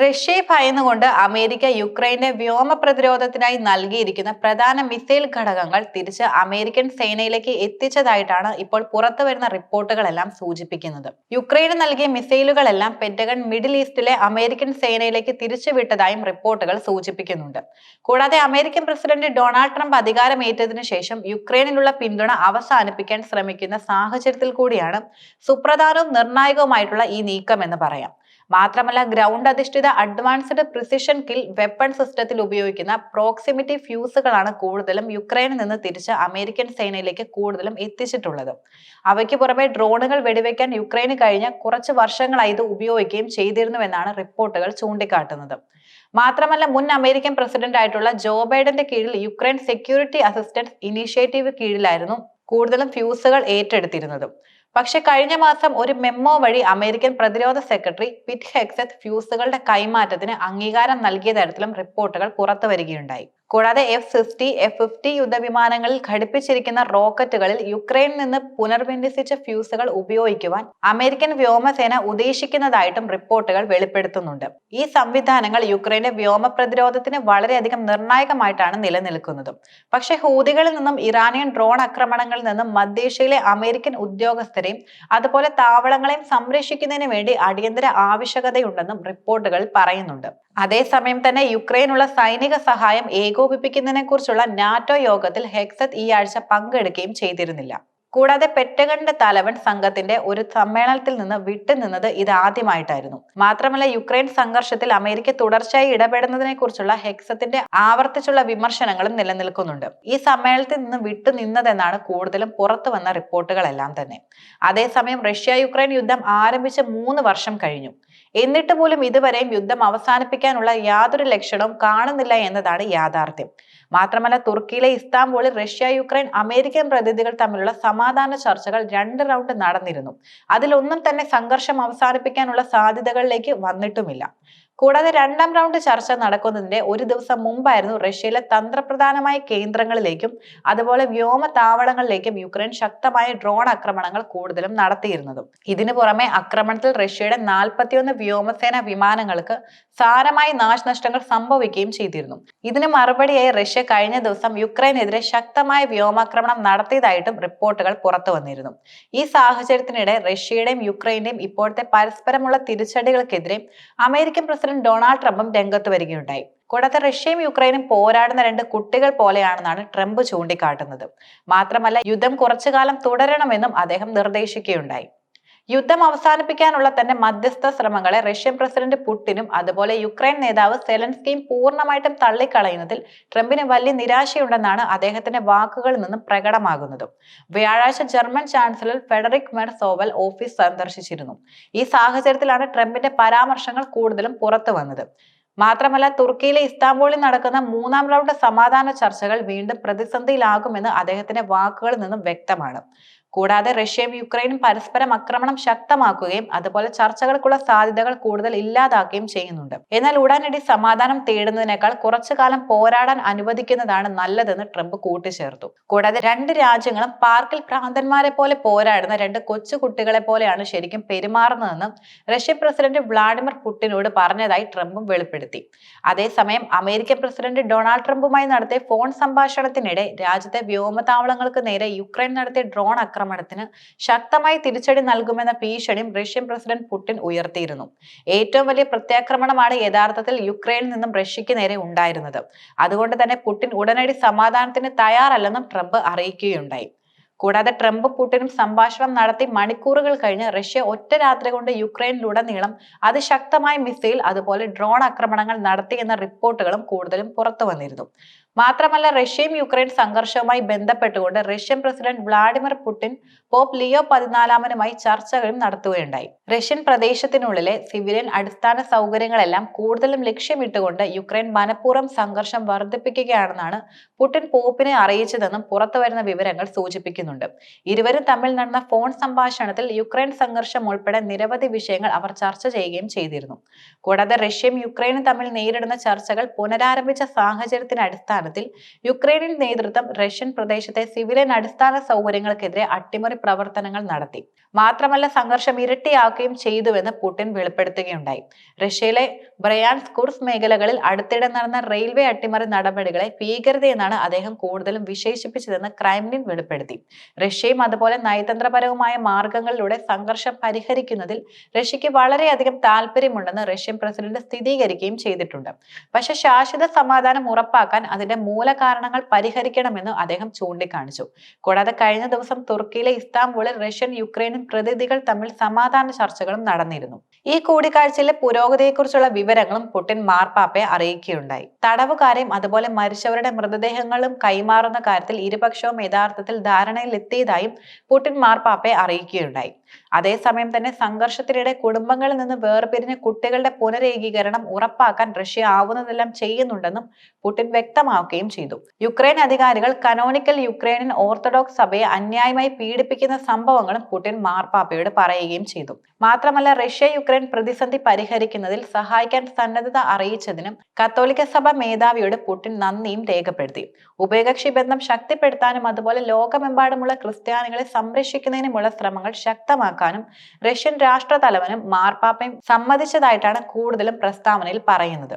റഷ്യയെ ഭയന്നുകൊണ്ട് അമേരിക്ക യുക്രൈന്റെ വ്യോമ പ്രതിരോധത്തിനായി നൽകിയിരിക്കുന്ന പ്രധാന മിസൈൽ ഘടകങ്ങൾ തിരിച്ച് അമേരിക്കൻ സേനയിലേക്ക് എത്തിച്ചതായിട്ടാണ് ഇപ്പോൾ പുറത്തു വരുന്ന റിപ്പോർട്ടുകളെല്ലാം സൂചിപ്പിക്കുന്നത്. യുക്രൈന് നൽകിയ മിസൈലുകളെല്ലാം പെന്റഗൺ മിഡിൽ ഈസ്റ്റിലെ അമേരിക്കൻ സേനയിലേക്ക് തിരിച്ചുവിട്ടതായും റിപ്പോർട്ടുകൾ സൂചിപ്പിക്കുന്നുണ്ട്. കൂടാതെ അമേരിക്കൻ പ്രസിഡന്റ് ഡൊണാൾഡ് ട്രംപ് അധികാരമേറ്റതിനു ശേഷം യുക്രൈനിലുള്ള പിന്തുണ അവസാനിപ്പിക്കാൻ ശ്രമിക്കുന്ന സാഹചര്യത്തിൽ കൂടിയാണ് സുപ്രധാനവും നിർണായകവുമായിട്ടുള്ള ഈ നീക്കം എന്ന് പറയാം. മാത്രമല്ല ഗ്രൗണ്ട് അധിഷ്ഠിത അഡ്വാൻസ്ഡ് പ്രിസിഷൻ കിൽ വെപ്പൺ സിസ്റ്റത്തിൽ ഉപയോഗിക്കുന്ന പ്രോക്സിമിറ്റി ഫ്യൂസുകളാണ് കൂടുതലും യുക്രൈനിൽ നിന്ന് തിരിച്ച് അമേരിക്കൻ സേനയിലേക്ക് കൂടുതലും എത്തിച്ചിട്ടുള്ളത്. അവയ്ക്ക് പുറമെ ഡ്രോണുകൾ വെടിവെക്കാൻ യുക്രൈന് കഴിഞ്ഞ കുറച്ച് വർഷങ്ങളായി ഇത് ഉപയോഗിക്കുകയും ചെയ്തിരുന്നുവെന്നാണ് റിപ്പോർട്ടുകൾ ചൂണ്ടിക്കാട്ടുന്നത്. മാത്രമല്ല മുൻ അമേരിക്കൻ പ്രസിഡന്റ് ആയിട്ടുള്ള ജോ ബൈഡന്റെ കീഴിൽ യുക്രൈൻ സെക്യൂരിറ്റി അസിസ്റ്റൻസ് ഇനീഷ്യേറ്റീവ് കീഴിലായിരുന്നു കൂടുതലും ഫ്യൂസുകൾ ഏറ്റെടുത്തിരുന്നത്. പക്ഷെ കഴിഞ്ഞ മാസം ഒരു മെമ്മോ വഴി അമേരിക്കൻ പ്രതിരോധ സെക്രട്ടറി പിറ്റ് ഹെക്സത്ത് ഫ്യൂസുകളുടെ കൈമാറ്റത്തിന് അംഗീകാരം നൽകിയ തരത്തിലും റിപ്പോർട്ടുകൾ പുറത്തു വരികയുണ്ടായി. കൂടാതെ എഫ് സിക്സ്റ്റി എഫ് ഫിഫ്റ്റി യുദ്ധവിമാനങ്ങളിൽ ഘടിപ്പിച്ചിരിക്കുന്ന റോക്കറ്റുകളിൽ യുക്രൈനിൽ നിന്ന് പുനർവിന്യസിച്ച ഫ്യൂസുകൾ ഉപയോഗിക്കുവാൻ അമേരിക്കൻ വ്യോമസേന ഉദ്ദേശിക്കുന്നതായിട്ടും റിപ്പോർട്ടുകൾ വെളിപ്പെടുത്തുന്നുണ്ട്. ഈ സംവിധാനങ്ങൾ യുക്രൈന്റെ വ്യോമ പ്രതിരോധത്തിന് വളരെയധികം നിർണായകമായിട്ടാണ് നിലനിൽക്കുന്നതും. പക്ഷേ ഹൂതികളിൽ നിന്നും ഇറാനിയൻ ഡ്രോൺ ആക്രമണങ്ങളിൽ നിന്നും മധ്യേഷ്യയിലെ അമേരിക്കൻ ഉദ്യോഗസ്ഥരെയും അതുപോലെ താവളങ്ങളെയും സംരക്ഷിക്കുന്നതിന് വേണ്ടി അടിയന്തര ആവശ്യകതയുണ്ടെന്നും റിപ്പോർട്ടുകൾ പറയുന്നുണ്ട്. അതേസമയം തന്നെ യുക്രൈനുള്ള സൈനിക സഹായം ഏകോപിപ്പിക്കുന്നതിനെ കുറിച്ചുള്ള നാറ്റോ യോഗത്തിൽ ഹെക്സത്ത് ഈ ആഴ്ച പങ്കെടുക്കുകയും ചെയ്തിരുന്നില്ല. കൂടാതെ പെറ്റഗണിന്റെ തലവൻ സംഘത്തിന്റെ ഒരു സമ്മേളനത്തിൽ നിന്ന് വിട്ടുനിന്നത് ഇത് ആദ്യമായിട്ടായിരുന്നു. മാത്രമല്ല യുക്രൈൻ സംഘർഷത്തിൽ അമേരിക്ക തുടർച്ചയായി ഇടപെടുന്നതിനെ കുറിച്ചുള്ള ഹെക്സത്തിന്റെ ആവർത്തിച്ചുള്ള വിമർശനങ്ങളും നിലനിൽക്കുന്നുണ്ട്. ഈ സമ്മേളനത്തിൽ നിന്ന് വിട്ടുനിന്നതെന്നാണ് കൂടുതലും പുറത്തു വന്ന റിപ്പോർട്ടുകളെല്ലാം തന്നെ. അതേസമയം റഷ്യ യുക്രൈൻ യുദ്ധം ആരംഭിച്ച് മൂന്ന് വർഷം കഴിഞ്ഞു. എന്നിട്ട് പോലും ഇതുവരെയും യുദ്ധം അവസാനിപ്പിക്കാനുള്ള യാതൊരു ലക്ഷണവും കാണുന്നില്ല എന്നതാണ് യാഥാർത്ഥ്യം. മാത്രമല്ല തുർക്കിയിലെ ഇസ്താംബൂളിൽ റഷ്യ യുക്രൈൻ അമേരിക്കൻ പ്രതിനിധികൾ തമ്മിലുള്ള സമാധാന ചർച്ചകൾ രണ്ട് റൗണ്ട് നടന്നിരുന്നു. അതിലൊന്നും തന്നെ സംഘർഷം അവസാനിപ്പിക്കാനുള്ള സാധ്യതകളിലേക്ക് വന്നിട്ടുമില്ല. കൂടാതെ രണ്ടാം റൗണ്ട് ചർച്ച നടക്കുന്നതിന്റെ ഒരു ദിവസം മുമ്പായിരുന്നു റഷ്യയിലെ തന്ത്രപ്രധാനമായ കേന്ദ്രങ്ങളിലേക്കും അതുപോലെ വ്യോമ താവളങ്ങളിലേക്കും യുക്രൈൻ ശക്തമായ ഡ്രോൺ ആക്രമണങ്ങൾ കൂടുതലും നടത്തിയിരുന്നതും. ഇതിനു പുറമെ ആക്രമണത്തിൽ റഷ്യയുടെ നാൽപ്പത്തിയൊന്ന് വ്യോമസേന വിമാനങ്ങൾക്ക് സാരമായി നാശനഷ്ടങ്ങൾ സംഭവിക്കുകയും ചെയ്തിരുന്നു. ഇതിന് മറുപടിയായി റഷ്യ കഴിഞ്ഞ ദിവസം യുക്രൈനെതിരെ ശക്തമായ വ്യോമാക്രമണം നടത്തിയതായിട്ടും റിപ്പോർട്ടുകൾ പുറത്തു വന്നിരുന്നു. ഈ സാഹചര്യത്തിനിടെ റഷ്യയുടെയും യുക്രൈന്റെയും ഇപ്പോഴത്തെ പരസ്പരമുള്ള തിരിച്ചടികൾക്കെതിരെ അമേരിക്കൻ പ്രസിഡന്റ് ഡൊണാൾഡ് ട്രംപും രംഗത്ത് വരികയുണ്ടായി. കൂടാതെ റഷ്യയും യുക്രൈനും പോരാടുന്ന രണ്ട് കുട്ടികൾ പോലെയാണെന്നാണ് ട്രംപ് ചൂണ്ടിക്കാട്ടുന്നത്. മാത്രമല്ല യുദ്ധം കുറച്ചു കാലം തുടരണമെന്നും അദ്ദേഹം നിർദ്ദേശിക്കുകയുണ്ടായി. യുദ്ധം അവസാനിപ്പിക്കാനുള്ള തന്റെ മധ്യസ്ഥ ശ്രമങ്ങളെ റഷ്യൻ പ്രസിഡന്റ് പുടിനും അതുപോലെ യുക്രൈൻ നേതാവ് സെലൻസ്കിയും പൂർണമായിട്ടും തള്ളിക്കളയുന്നതിൽ ട്രംപിന് വലിയ നിരാശയുണ്ടെന്നാണ് അദ്ദേഹത്തിന്റെ വാക്കുകളിൽ നിന്ന് പ്രകടമാകുന്നത്. വ്യാഴാഴ്ച German chancellor Friedrich Merz Oval office സന്ദർശിച്ചിരുന്നു. ഈ സാഹചര്യത്തിലാണ് ട്രംപിന്റെ പരാമർശങ്ങൾ കൂടുതലും പുറത്തു വന്നത്. മാത്രമല്ല തുർക്കിയിലെ ഇസ്താംബൂളിൽ നടക്കുന്ന മൂന്നാം റൗണ്ട് സമാധാന ചർച്ചകൾ വീണ്ടും പ്രതിസന്ധിയിലാകുമെന്ന് അദ്ദേഹത്തിന്റെ വാക്കുകളിൽ നിന്നും വ്യക്തമാണ്. കൂടാതെ റഷ്യയും യുക്രൈനും പരസ്പരം ആക്രമണം ശക്തമാക്കുകയും അതുപോലെ ചർച്ചകൾക്കുള്ള സാധ്യതകൾ കൂടുതൽ ഇല്ലാതാക്കുകയും ചെയ്യുന്നുണ്ട്. എന്നാൽ ഉടനടി സമാധാനം തേടുന്നതിനേക്കാൾ കുറച്ചു കാലം പോരാടാൻ അനുവദിക്കുന്നതാണ് നല്ലതെന്ന് ട്രംപ് കൂട്ടിച്ചേർത്തു. കൂടാതെ രണ്ട് രാജ്യങ്ങളും പാർക്കിൽ ഭ്രാന്തന്മാരെ പോലെ പോരാടുന്ന രണ്ട് കൊച്ചു കുട്ടികളെ പോലെയാണ് ശരിക്കും പെരുമാറുന്നതെന്ന് റഷ്യൻ പ്രസിഡന്റ് വ്ളാഡിമിർ പുടിനോട് പറഞ്ഞതായി ട്രംപും വെളിപ്പെടുത്തി. അതേസമയം അമേരിക്കൻ പ്രസിഡന്റ് ഡൊണാൾഡ് ട്രംപുമായി നടത്തിയ ഫോൺ സംഭാഷണത്തിനിടെ രാജ്യത്തെ വ്യോമതാവളങ്ങൾക്ക് നേരെ യുക്രൈൻ നടത്തിയ ഡ്രോൺ ആക്രമണത്തിന് ശക്തമായി തിരിച്ചടി നൽകുമെന്ന ഭീഷണിയും റഷ്യൻ പ്രസിഡന്റ് പുടിൻ ഉയർത്തിയിരുന്നു. ഏറ്റവും വലിയ പ്രത്യാക്രമണമാണ് യഥാർത്ഥത്തിൽ യുക്രൈനിൽ നിന്നും റഷ്യയ്ക്ക് നേരെ ഉണ്ടായിരുന്നത്. അതുകൊണ്ട് തന്നെ പുടിൻ ഉടനടി സമാധാനത്തിന് തയ്യാറല്ലെന്നും ട്രംപ് അറിയിക്കുകയുണ്ടായി. കൂടാതെ ട്രംപ് പുടിനും സംഭാഷണം നടത്തി മണിക്കൂറുകൾ കഴിഞ്ഞ് റഷ്യ ഒറ്റ രാത്രി കൊണ്ട് യുക്രൈനിലുടനീളം അതിശക്തമായ മിസൈൽ അതുപോലെ ഡ്രോൺ ആക്രമണങ്ങൾ നടത്തി എന്ന റിപ്പോർട്ടുകളും കൂടുതലും പുറത്തു വന്നിരുന്നു. മാത്രമല്ല റഷ്യയും യുക്രൈൻ സംഘർഷവുമായി ബന്ധപ്പെട്ടുകൊണ്ട് Russian president Vladimir Putin pope Leo പതിനാലാമനുമായി ചർച്ചകളും നടത്തുകയുണ്ടായി. റഷ്യൻ പ്രദേശത്തിനുള്ളിലെ സിവിലിയൻ അടിസ്ഥാന സൗകര്യങ്ങളെല്ലാം കൂടുതലും ലക്ഷ്യമിട്ടുകൊണ്ട് യുക്രൈൻ മനഃപൂർവം സംഘർഷം വർദ്ധിപ്പിക്കുകയാണെന്നാണ് പുടിൻ പോപ്പിനെ അറിയിച്ചതെന്നും പുറത്തുവരുന്ന വിവരങ്ങൾ സൂചിപ്പിക്കുന്നു. അറിയിക്കുന്നുണ്ട് ഇരുവരും തമ്മിൽ നടന്ന ഫോൺ സംഭാഷണത്തിൽ യുക്രൈൻ സംഘർഷം ഉൾപ്പെടെ നിരവധി വിഷയങ്ങൾ അവർ ചർച്ച ചെയ്യുകയും ചെയ്തിരുന്നു. കൂടാതെ റഷ്യയും യുക്രൈനും തമ്മിൽ നേരിടുന്ന ചർച്ചകൾ പുനരാരംഭിച്ച സാഹചര്യത്തിന്റെ അടിസ്ഥാനത്തിൽ യുക്രൈനിൽ നേതൃത്വം റഷ്യൻ പ്രദേശത്തെ സിവിലിയൻ അടിസ്ഥാന സൗകര്യങ്ങൾക്കെതിരെ അട്ടിമറി പ്രവർത്തനങ്ങൾ നടത്തി. മാത്രമല്ല സംഘർഷം ഇരട്ടിയാക്കുകയും ചെയ്തുവെന്ന് പുടിൻ വെളിപ്പെടുത്തുകയുണ്ടായി. റഷ്യയിലെ ബ്രയാൻസ് കുർസ് മേഖലകളിൽ അടുത്തിടെ നടന്ന റെയിൽവേ അട്ടിമറി നടപടികളെ ഭീകരതയെന്നാണ് അദ്ദേഹം കൂടുതലും വിശേഷിപ്പിച്ചതെന്ന് ക്രൈംലിൻ വെളിപ്പെടുത്തി. റഷ്യയും അതുപോലെ നയതന്ത്രപരവുമായ മാർഗങ്ങളിലൂടെ സംഘർഷം പരിഹരിക്കുന്നതിൽ റഷ്യക്ക് വളരെയധികം താല്പര്യമുണ്ടെന്ന് റഷ്യൻ പ്രസിഡന്റ് സ്ഥിരീകരിക്കുകയും ചെയ്തിട്ടുണ്ട്. പക്ഷേ ശാശ്വത സമാധാനം ഉറപ്പാക്കാൻ അതിന്റെ മൂലകാരണങ്ങൾ പരിഹരിക്കണമെന്ന് അദ്ദേഹം ചൂണ്ടിക്കാണിച്ചു. കൂടാതെ കഴിഞ്ഞ ദിവസം തുർക്കിയിലെ ഇസ്താംബൂളിൽ റഷ്യൻ യുക്രൈനും പ്രതിനിധികൾ തമ്മിൽ സമാധാന ചർച്ചകളും നടന്നിരുന്നു. ഈ കൂടിക്കാഴ്ചയിലെ പുരോഗതിയെക്കുറിച്ചുള്ള വിവരങ്ങളും പുടിൻ മാർപ്പാപ്പയെ അറിയിക്കുകയുണ്ടായി. തടവുകാരെയും അതുപോലെ മരിച്ചവരുടെ മൃതദേഹങ്ങളും കൈമാറുന്ന കാര്യത്തിൽ ഇരുപക്ഷവും യഥാർത്ഥത്തിൽ ധാരണയിൽ എത്തിയതായും പുടിൻ മാർപ്പാപ്പയെ അറിയിക്കുകയുണ്ടായി. അതേസമയം തന്നെ സംഘർഷത്തിനിടെ കുടുംബങ്ങളിൽ നിന്ന് വേർപിരിഞ്ഞ കുട്ടികളുടെ പുനരേകീകരണം ഉറപ്പാക്കാൻ റഷ്യ ആവുന്നതെല്ലാം ചെയ്യുന്നുണ്ടെന്നും പുടിൻ വ്യക്തമാക്കുകയും ചെയ്തു. യുക്രൈൻ അധികാരികൾ കനോണിക്കൽ യുക്രൈനിൽ ഓർത്തഡോക്സ് സഭയെ അന്യായമായി പീഡിപ്പിക്കുന്ന സംഭവങ്ങളും പുടിൻ മാർപ്പാപ്പയോട് പറയുകയും ചെയ്തു. മാത്രമല്ല റഷ്യ യുക്രൈൻ പ്രതിസന്ധി പരിഹരിക്കുന്നതിൽ സഹായിക്കാൻ സന്നദ്ധത അറിയിച്ചതിനും കത്തോലിക്ക സഭ മേധാവിയോട് പുടിൻ നന്ദിയും രേഖപ്പെടുത്തി. ഉഭയകക്ഷി ബന്ധം ശക്തിപ്പെടുത്താനും അതുപോലെ ലോകമെമ്പാടുമുള്ള ക്രിസ്ത്യാനികളെ സംരക്ഷിക്കുന്നതിനുമുള്ള ശ്രമങ്ങൾ ശക്തമാക്കാനും റഷ്യൻ രാഷ്ട്രതലവനും മാർപ്പാപ്പയും സമ്മതിച്ചതായിട്ടാണ് കൂടുതലും പ്രസ്താവനയിൽ പറയുന്നത്.